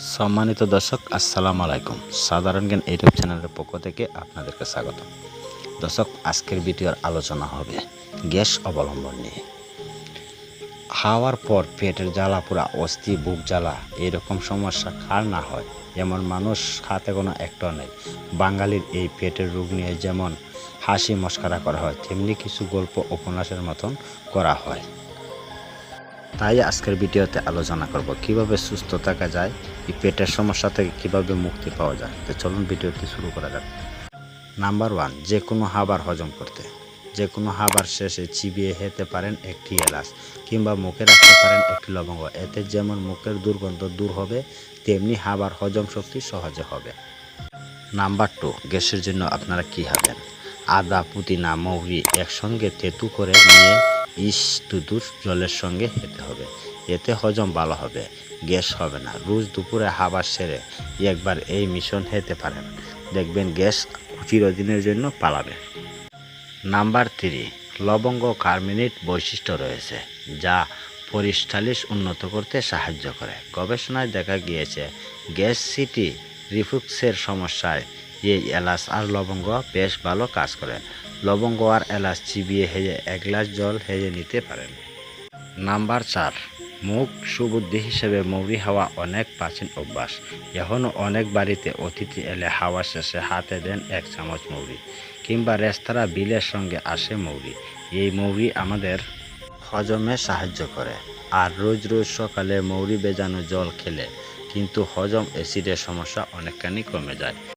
সম্মানিত দর্শক, আসসালামু আলাইকুম। সাধারণ জ্ঞান ইউটিউব চ্যানেলের পক্ষ থেকে আপনাদেরকে স্বাগত। দর্শক, আজকের ভিডিওর আলোচনা হবে গ্যাস অবলম্বন নিয়ে। খাওয়ার পর পেটের জ্বালা, পুরা অস্থি, বুক জ্বালা, এরকম সমস্যা কার না হয়। এমন মানুষ হাতে কোনো একটা নেই। বাঙালির এই পেটের রোগ নিয়ে যেমন হাসি মস্করা করা হয়, তেমনি কিছু গল্প উপন্যাসের মতন করা হয়। তাই আজকের ভিডিওতে আলোচনা করব কীভাবে সুস্থ থাকা যায়, এই পেটের সমস্যা থেকে কীভাবে মুক্তি পাওয়া যায়। তো চলুন ভিডিওটি শুরু করা যাক। নাম্বার ওয়ান, যে কোনো খাবার হজম করতে। যে কোনো খাবার শেষে চিবিয়ে খেতে পারেন একটি এলাচ কিংবা মুখে রাখতে পারেন একটি লবঙ্গ। এতে যেমন মুখের দুর্গন্ধ দূর হবে, তেমনি খাবার হজম শক্তি সহজে হবে। নাম্বার টু, গ্যাসের জন্য আপনারা কি খাবেন? আদা, পুদিনা, মৌরি একসঙ্গে তেতু করে নিয়ে ইস দুদুর জলের সঙ্গে খেতে হবে। এতে হজম ভালো হবে, গ্যাস হবে না। রোজ দুপুরে খাবার সেরে একবার এই মিশন খেতে পারেন। দেখবেন গ্যাস চিরদিনের জন্য পালাবে। নাম্বার থ্রি, লবঙ্গ কার্মিনেট বৈশিষ্ট্য রয়েছে, যা পরিস্টালিশ উন্নত করতে সাহায্য করে। গবেষণায় দেখা গিয়েছে, গ্যাস সিটি রিফ্লুক্সের সমস্যায় এই এলাচ আর লবঙ্গ বেশ ভালো কাজ করে। লবঙ্গ আর এলাচ চিবিয়ে হেজে এক গ্লাস জল হেজে নিতে পারেন। নাম্বার চার, মুখ সুবুদ্ধি হিসেবে মৌরি হাওয়া অনেক প্রাচীন অভ্যাস। এখনও অনেক বাড়িতে অতিথি এলে হাওয়া শেষে হাতে দেন এক চামচ মৌরি কিংবা রেস্তোরাঁ বিলের সঙ্গে আসে মৌরি এই মৌরি আমাদের হজমে সাহায্য করে আর রোজ রোজ সকালে মৌরি বেজানো জল খেলে কিন্তু হজম অ্যাসিডের সমস্যা অনেকখানি কমে যায়।